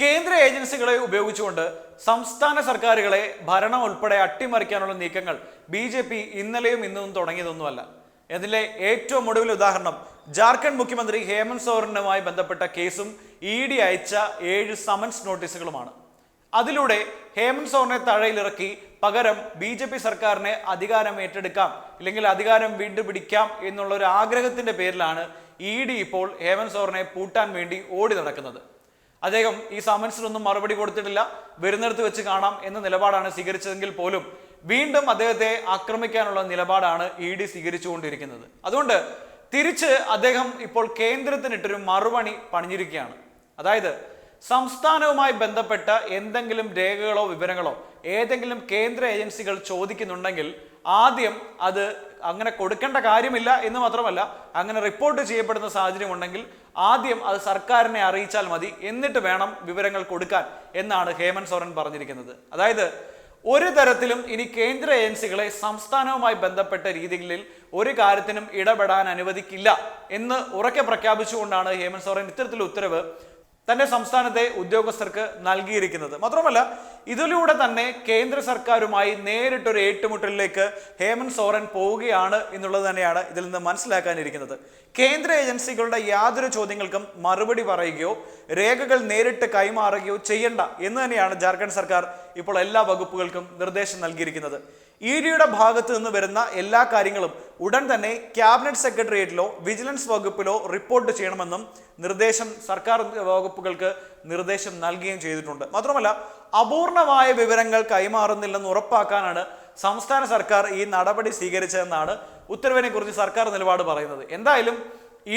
കേന്ദ്ര ഏജൻസികളെ ഉപയോഗിച്ചുകൊണ്ട് സംസ്ഥാന സർക്കാരുകളെ ഭരണം ഉൾപ്പെടെ അട്ടിമറിക്കാനുള്ള നീക്കങ്ങൾ ബി ജെ പി ഇന്നലെയും ഇന്നും തുടങ്ങിയതൊന്നുമല്ല. ഇതിലെ ഏറ്റവും ഒടുവിൽ ഉദാഹരണം ജാർഖണ്ഡ് മുഖ്യമന്ത്രി ഹേമന്ത് സോറനുമായി ബന്ധപ്പെട്ട കേസും ഇ ഡി അയച്ച ഏഴ് സമൻസ് നോട്ടീസുകളുമാണ്. അതിലൂടെ ഹേമന്ത് സോറിനെ തഴയിലിറക്കി പകരം ബി ജെ പി സർക്കാരിനെ അധികാരം ഏറ്റെടുക്കാം ഇല്ലെങ്കിൽ അധികാരം വീണ്ടും പിടിക്കാം എന്നുള്ള ഒരു ആഗ്രഹത്തിന്റെ പേരിലാണ് ഇ ഡി ഇപ്പോൾ ഹേമന്ത് സോറിനെ പൂട്ടാൻ വേണ്ടി ഓടി നടക്കുന്നത്. അദ്ദേഹം ഈ സമൻസിനൊന്നും മറുപടി കൊടുത്തിട്ടില്ല. വരുന്നിടത്ത് വെച്ച് കാണാം എന്ന നിലപാടാണ് സ്വീകരിച്ചതെങ്കിൽ പോലും വീണ്ടും അദ്ദേഹത്തെ ആക്രമിക്കാനുള്ള നിലപാടാണ് ഇ ഡി സ്വീകരിച്ചുകൊണ്ടിരിക്കുന്നത്. അതുകൊണ്ട് തിരിച്ച് അദ്ദേഹം ഇപ്പോൾ കേന്ദ്രത്തിനിട്ടൊരു മറുപണി പണിഞ്ഞിരിക്കുകയാണ്. അതായത് സംസ്ഥാനവുമായി ബന്ധപ്പെട്ട എന്തെങ്കിലും രേഖകളോ വിവരങ്ങളോ ഏതെങ്കിലും കേന്ദ്ര ഏജൻസികൾ ചോദിക്കുന്നുണ്ടെങ്കിൽ ആദ്യം അത് അങ്ങനെ കൊടുക്കേണ്ട കാര്യമില്ല എന്ന് മാത്രമല്ല അങ്ങനെ റിപ്പോർട്ട് ചെയ്യപ്പെടുന്ന സാഹചര്യം ഉണ്ടെങ്കിൽ ആദ്യം അത് സർക്കാരിനെ അറിയിച്ചാൽ മതി എന്നിട്ട് വേണം വിവരങ്ങൾ കൊടുക്കാൻ എന്നാണ് ഹേമന്ത് സോറൻ പറഞ്ഞിരിക്കുന്നത്. അതായത് ഒരു തരത്തിലും ഇനി കേന്ദ്ര ഏജൻസികളെ സംസ്ഥാനവുമായി ബന്ധപ്പെട്ട രീതികളിൽ ഒരു കാര്യത്തിനും ഇടപെടാൻ അനുവദിക്കില്ല എന്ന് ഉറക്കെ പ്രഖ്യാപിച്ചുകൊണ്ടാണ് ഹേമന്ത് സോറൻ ഇത്തരത്തിലുള്ള ഉത്തരവ് തന്റെ സംസ്ഥാനത്തെ ഉദ്യോഗസ്ഥർക്ക് നൽകിയിരിക്കുന്നത്. മാത്രമല്ല ഇതിലൂടെ തന്നെ കേന്ദ്ര സർക്കാരുമായി നേരിട്ടൊരു ഏറ്റുമുട്ടലിലേക്ക് ഹേമന്ത് സോറൻ പോവുകയാണ് എന്നുള്ളത് തന്നെയാണ് ഇതിൽ നിന്ന് മനസ്സിലാക്കാനിരിക്കുന്നത്. കേന്ദ്ര ഏജൻസികളുടെ യാതൊരു ചോദ്യങ്ങൾക്കും മറുപടി പറയുകയോ രേഖകൾ നേരിട്ട് കൈമാറുകയോ ചെയ്യണ്ട എന്ന് തന്നെയാണ് ജാർഖണ്ഡ് സർക്കാർ ഇപ്പോൾ എല്ലാ വകുപ്പുകൾക്കും നിർദ്ദേശം നൽകിയിരിക്കുന്നത്. ഇ ഡിയുടെ ഭാഗത്ത് നിന്ന് വരുന്ന എല്ലാ കാര്യങ്ങളും ഉടൻ തന്നെ ക്യാബിനറ്റ് സെക്രട്ടേറിയറ്റിലോ വിജിലൻസ് വകുപ്പിലോ റിപ്പോർട്ട് ചെയ്യണമെന്നും നിർദ്ദേശം സർക്കാർ വകുപ്പുകൾക്ക് നിർദ്ദേശം നൽകുകയും ചെയ്തിട്ടുണ്ട്. മാത്രമല്ല അപൂർണമായ വിവരങ്ങൾ കൈമാറുന്നില്ലെന്ന് ഉറപ്പാക്കാനാണ് സംസ്ഥാന സർക്കാർ ഈ നടപടി സ്വീകരിച്ചതെന്നാണ് ഉത്തരവിനെ കുറിച്ച് സർക്കാർ നിലപാട് പറയുന്നത്. എന്തായാലും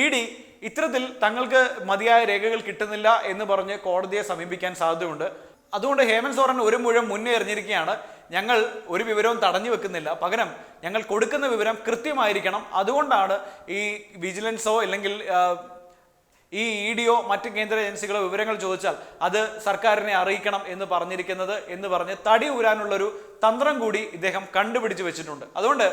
ഇ ഡി ഇത്തരത്തിൽ തങ്ങൾക്ക് മതിയായ രേഖകൾ കിട്ടുന്നില്ല എന്ന് പറഞ്ഞ് കോടതിയെ സമീപിക്കാൻ സാധ്യതയുണ്ട്. അതുകൊണ്ട് ഹേമന്ത് സോറൻ ഒരു മുഴുവൻ മുന്നേ എറിഞ്ഞിരിക്കുകയാണ്. ഞങ്ങൾ ഒരു വിവരവും തടഞ്ഞു വെക്കുന്നില്ല. പകരം ഞങ്ങൾ കൊടുക്കുന്ന വിവരം കൃത്യമായിരിക്കണം. അതുകൊണ്ടാണ് ഈ വിജിലൻസോ അല്ലെങ്കിൽ ഈ ഇ ഡിയോ മറ്റ് കേന്ദ്ര ഏജൻസികളോ വിവരങ്ങൾ ചോദിച്ചാൽ അത് സർക്കാരിനെ അറിയിക്കണം എന്ന് പറഞ്ഞിരിക്കുന്നത് എന്ന് പറഞ്ഞ് തടി ഊരാനുള്ളൊരു തന്ത്രം കൂടി ഇദ്ദേഹം കണ്ടുപിടിച്ച് വെച്ചിട്ടുണ്ട്. അതുകൊണ്ട്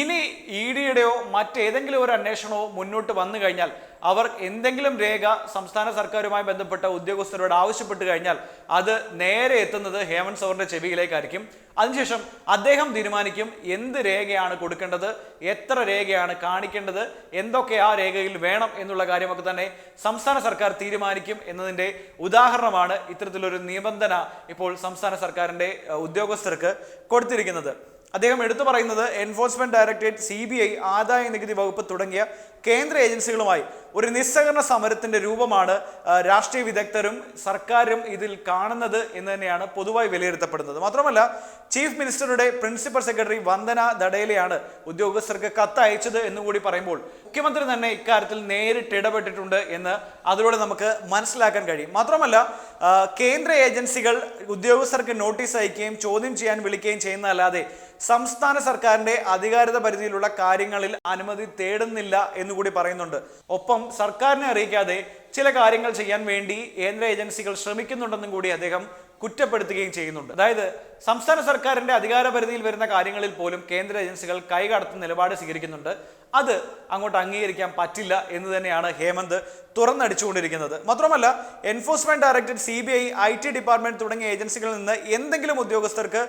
ഇനി ഇ ഡിയുടെയോ മറ്റേതെങ്കിലും ഒരു അന്വേഷണമോ മുന്നോട്ട് വന്നു കഴിഞ്ഞാൽ അവർ എന്തെങ്കിലും രേഖ സംസ്ഥാന സർക്കാരുമായി ബന്ധപ്പെട്ട ഉദ്യോഗസ്ഥരോട് ആവശ്യപ്പെട്ട് കഴിഞ്ഞാൽ അത് നേരെ എത്തുന്നത് ഹേമന്ത് സോറിന്റെ ചെവിയിലേക്കായിരിക്കും. അതിനുശേഷം അദ്ദേഹം തീരുമാനിക്കും എന്ത് രേഖയാണ് കൊടുക്കേണ്ടത് എത്ര രേഖയാണ് കാണിക്കേണ്ടത് എന്തൊക്കെ ആ രേഖയിൽ വേണം എന്നുള്ള കാര്യമൊക്കെ തന്നെ സംസ്ഥാന സർക്കാർ തീരുമാനിക്കും എന്നതിന്റെ ഉദാഹരണമാണ് ഇത്തരത്തിലൊരു നിബന്ധന ഇപ്പോൾ സംസ്ഥാന സർക്കാരിന്റെ ഉദ്യോഗസ്ഥർക്ക് കൊടുത്തിരിക്കുന്നത്. അദ്ദേഹം എടുത്തു പറയുന്നത് enforcement directorate C B I ആദായ നികുതി വകുപ്പ് തുടങ്ങിയ കേന്ദ്ര ഏജൻസികളുമായി ഒരു നിസ്സഹകരണ സമരത്തിന്റെ രൂപമാണ് രാഷ്ട്രീയ വിദഗ്ധരും സർക്കാരും ഇതിൽ കാണുന്നത് എന്ന് തന്നെയാണ് പൊതുവായി വിലയിരുത്തപ്പെടുന്നത്. മാത്രമല്ല ചീഫ് മിനിസ്റ്ററുടെ പ്രിൻസിപ്പൽ സെക്രട്ടറി വന്ദന ദടേലയാണ് ഉദ്യോഗസ്ഥർക്ക് കത്ത് അയച്ചത് എന്നുകൂടി പറയുമ്പോൾ മുഖ്യമന്ത്രി തന്നെ ഇക്കാര്യത്തിൽ നേരിട്ട് ഇടപെട്ടിട്ടുണ്ട് എന്ന് അതിലൂടെ നമുക്ക് മനസ്സിലാക്കാൻ കഴിയും. മാത്രമല്ല കേന്ദ്ര ഏജൻസികൾ ഉദ്യോഗസ്ഥർക്ക് നോട്ടീസ് അയക്കുകയും ചോദ്യം ചെയ്യാൻ വിളിക്കുകയും ചെയ്യുന്നതല്ലാതെ സംസ്ഥാന സർക്കാരിന്റെ അധികാരത പരിധിയിലുള്ള കാര്യങ്ങളിൽ അനുമതി തേടുന്നില്ല എന്നുകൂടി പറയുന്നുണ്ട്. ഒപ്പം സർക്കാരിനെ അറിയിക്കാതെ ചില കാര്യങ്ങൾ ചെയ്യാൻ വേണ്ടി കേന്ദ്ര ഏജൻസികൾ ശ്രമിക്കുന്നുണ്ടെന്നും കൂടി അദ്ദേഹം കുറ്റപ്പെടുത്തുകയും ചെയ്യുന്നുണ്ട്. അതായത് സംസ്ഥാന സർക്കാരിന്റെ അധികാര പരിധിയിൽ വരുന്ന കാര്യങ്ങളിൽ പോലും കേന്ദ്ര ഏജൻസികൾ കൈകടത്തുന്ന നിലപാട് സ്വീകരിക്കുന്നുണ്ട്. അത് അങ്ങോട്ട് അംഗീകരിക്കാൻ പറ്റില്ല എന്ന് തന്നെയാണ് ഹേമന്ത് തുറന്നടിച്ചുകൊണ്ടിരിക്കുന്നത്. മാത്രമല്ല enforcement directorate C B I I T department തുടങ്ങിയ ഏജൻസികളിൽ നിന്ന് എന്തെങ്കിലും ഉദ്യോഗസ്ഥർക്ക്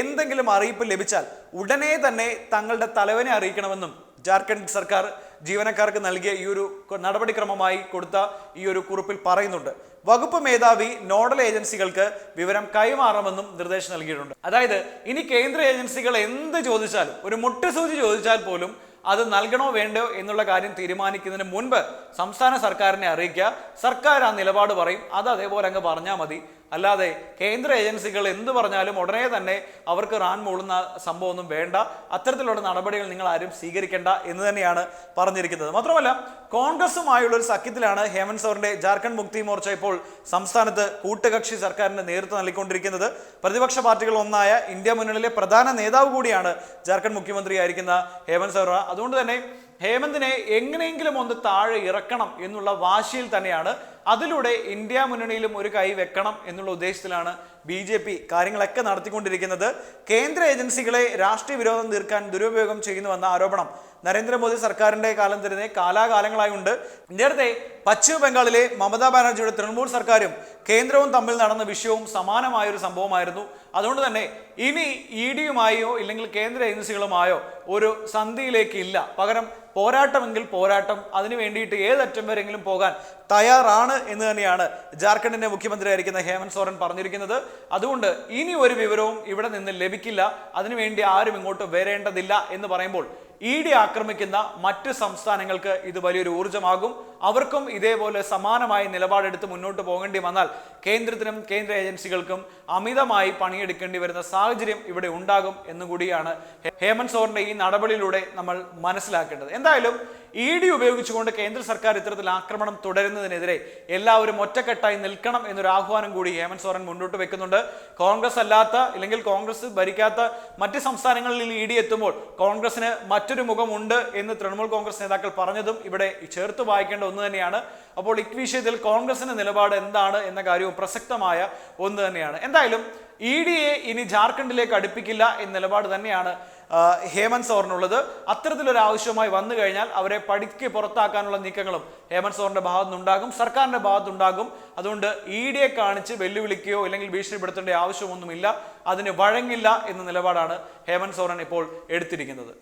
എന്തെങ്കിലും അറിയിപ്പ് ലഭിച്ചാൽ ഉടനെ തന്നെ തങ്ങളുടെ തലവനെ അറിയിക്കണമെന്നും ജാർഖണ്ഡ് സർക്കാർ ജീവനക്കാർക്ക് നൽകിയ ഈ ഒരു നടപടിക്രമമായി കൊടുത്ത ഈ ഒരു കുറിപ്പിൽ പറയുന്നുണ്ട്. വകുപ്പ് മേധാവി നോഡൽ ഏജൻസികൾക്ക് വിവരം കൈമാറണമെന്നും നിർദ്ദേശം നൽകിയിട്ടുണ്ട്. അതായത് ഇനി കേന്ദ്ര ഏജൻസികൾ എന്ത് ചോദിച്ചാലും ഒരു മുട്ടുസൂചി ചോദിച്ചാൽ പോലും അത് നൽകണോ വേണ്ടോ എന്നുള്ള കാര്യം തീരുമാനിക്കുന്നതിന് മുൻപ് സംസ്ഥാന സർക്കാരിനെ അറിയിക്കുക. സർക്കാർ ആ നിലപാട് പറയും. അത് അതേപോലെ അങ്ങ് പറഞ്ഞാൽ മതി. അല്ലാതെ കേന്ദ്ര ഏജൻസികൾ എന്ത് പറഞ്ഞാലും ഉടനെ തന്നെ അവർക്ക് റാൻ മൂളുന്ന സംഭവമൊന്നും വേണ്ട. അത്തരത്തിലുള്ള നടപടികൾ നിങ്ങൾ ആരും സ്വീകരിക്കേണ്ട എന്ന് തന്നെയാണ് പറഞ്ഞിരിക്കുന്നത്. മാത്രമല്ല കോൺഗ്രസുമായുള്ള ഒരു സഖ്യത്തിലാണ് ഹേമന്ത് സോറിന്റെ ജാർഖണ്ഡ് മുക്തി മോർച്ച ഇപ്പോൾ സംസ്ഥാനത്ത് കൂട്ടുകക്ഷി സർക്കാരിന്റെ നേതൃത്വം നൽകിക്കൊണ്ടിരിക്കുന്നത്. പ്രതിപക്ഷ പാർട്ടികൾ ഒന്നായ ഇന്ത്യ മുന്നണിയിലെ പ്രധാന നേതാവ് കൂടിയാണ് ജാർഖണ്ഡ് മുഖ്യമന്ത്രിയായിരിക്കുന്ന ഹേമന്ത് സോറ. അതുകൊണ്ട് തന്നെ ഹേമന്തിനെ എങ്ങനെയെങ്കിലും ഒന്ന് താഴെ ഇറക്കണം എന്നുള്ള വാശിയിൽ തന്നെയാണ് അതിലൂടെ ഇന്ത്യ മുന്നണിയിലും ഒരു കൈ വെക്കണം എന്നുള്ള ഉദ്ദേശത്തിലാണ് ബി ജെ പി കാര്യങ്ങളൊക്കെ നടത്തിക്കൊണ്ടിരിക്കുന്നത്. കേന്ദ്ര ഏജൻസികളെ രാഷ്ട്രീയ വിരോധം തീർക്കാൻ ദുരുപയോഗം ചെയ്യുന്നുവെന്ന ആരോപണം നരേന്ദ്രമോദി സർക്കാരിന്റെ കാലം തന്നെ കാലാകാലങ്ങളായി ഉണ്ട്. നേരത്തെ പശ്ചിമ ബംഗാളിലെ മമതാ ബാനർജിയുടെ തൃണമൂൽ സർക്കാരും കേന്ദ്രവും തമ്മിൽ നടന്ന വിഷയവും സമാനമായ ഒരു സംഭവമായിരുന്നു. അതുകൊണ്ട് തന്നെ ഇനി ഇ ഡിയുമായോ ഇല്ലെങ്കിൽ കേന്ദ്ര ഏജൻസികളുമായോ ഒരു സന്ധിയിലേക്ക് ഇല്ല. പകരം പോരാട്ടമെങ്കിൽ പോരാട്ടം അതിനു വേണ്ടിയിട്ട് ഏതറ്റം വരെങ്കിലും പോകാൻ തയ്യാറാണ് എന്ന് തന്നെയാണ് ജാർഖണ്ഡിന്റെ മുഖ്യമന്ത്രിയായിരിക്കുന്ന ഹേമന്ത് സോറൻ പറഞ്ഞിരിക്കുന്നത്. അതുകൊണ്ട് ഇനി ഒരു വിവരവും ഇവിടെ നിന്ന് ലഭിക്കില്ല. അതിനുവേണ്ടി ആരും ഇങ്ങോട്ട് വരേണ്ടതില്ല എന്ന് പറയുമ്പോൾ ഇ ഡി ആക്രമിക്കുന്ന മറ്റ് സംസ്ഥാനങ്ങൾക്ക് ഇത് വലിയൊരു ഊർജമാകും. അവർക്കും ഇതേപോലെ സമാനമായ നിലപാടെടുത്ത് മുന്നോട്ട് പോകേണ്ടി വന്നാൽ കേന്ദ്രത്തിനും കേന്ദ്ര ഏജൻസികൾക്കും അമിതമായി പണിയെടുക്കേണ്ടി വരുന്ന സാഹചര്യം ഇവിടെ ഉണ്ടാകും എന്നുകൂടിയാണ് ഹേമന്ത് സോറിന്റെ ഈ നടപടിയിലൂടെ നമ്മൾ മനസ്സിലാക്കേണ്ടത്. എന്തായാലും ഇ ഡി ഉപയോഗിച്ചുകൊണ്ട് കേന്ദ്ര സർക്കാർ ഇത്തരത്തിൽ ആക്രമണം തുടരുന്നതിനെതിരെ എല്ലാവരും ഒറ്റക്കെട്ടായി നിൽക്കണം എന്നൊരു ആഹ്വാനം കൂടി ഹേമന്ത് സോറൻ മുന്നോട്ട് വെക്കുന്നുണ്ട്. കോൺഗ്രസ് അല്ലാത്ത അല്ലെങ്കിൽ കോൺഗ്രസ് ഭരിക്കാത്ത മറ്റ് സംസ്ഥാനങ്ങളിൽ ഇ ഡി എത്തുമ്പോൾ കോൺഗ്രസിന് മറ്റൊരു മുഖമുണ്ട് എന്ന് തൃണമൂൽ കോൺഗ്രസ് നേതാക്കൾ പറഞ്ഞതും ഇവിടെ ചേർത്ത് വായിക്കേണ്ട ഒന്ന് തന്നെയാണ്. അപ്പോൾ ഇക്വിഷയത്തിൽ കോൺഗ്രസിന്റെ നിലപാട് എന്താണ് എന്ന കാര്യവും പ്രസക്തമായ ഒന്ന് തന്നെയാണ്. എന്തായാലും ഇ ഡിയെ ഇനി ജാർഖണ്ഡിലേക്ക് അടുപ്പിക്കില്ല എന്ന നിലപാട് തന്നെയാണ് ഹേമന്ത് സോറിനുള്ളത്. അത്തരത്തിലൊരു ആവശ്യമായി വന്നു കഴിഞ്ഞാൽ അവരെ പടിക്ക് പുറത്താക്കാനുള്ള നീക്കങ്ങളും ഹേമന്ത് സോറിന്റെ ഭാഗത്തുനിന്നുണ്ടാകും. സർക്കാരിന്റെ ഭാഗത്തുണ്ടാകും അതുകൊണ്ട് ഇ ഡിയെ കാണിച്ച് വെല്ലുവിളിക്കുകയോ അല്ലെങ്കിൽ ഭീഷണിപ്പെടുത്തേണ്ട ആവശ്യമൊന്നുമില്ല. അതിന് വഴങ്ങില്ല എന്ന നിലപാടാണ് ഹേമന്ത് സോറൻ ഇപ്പോൾ എടുത്തിരിക്കുന്നത്.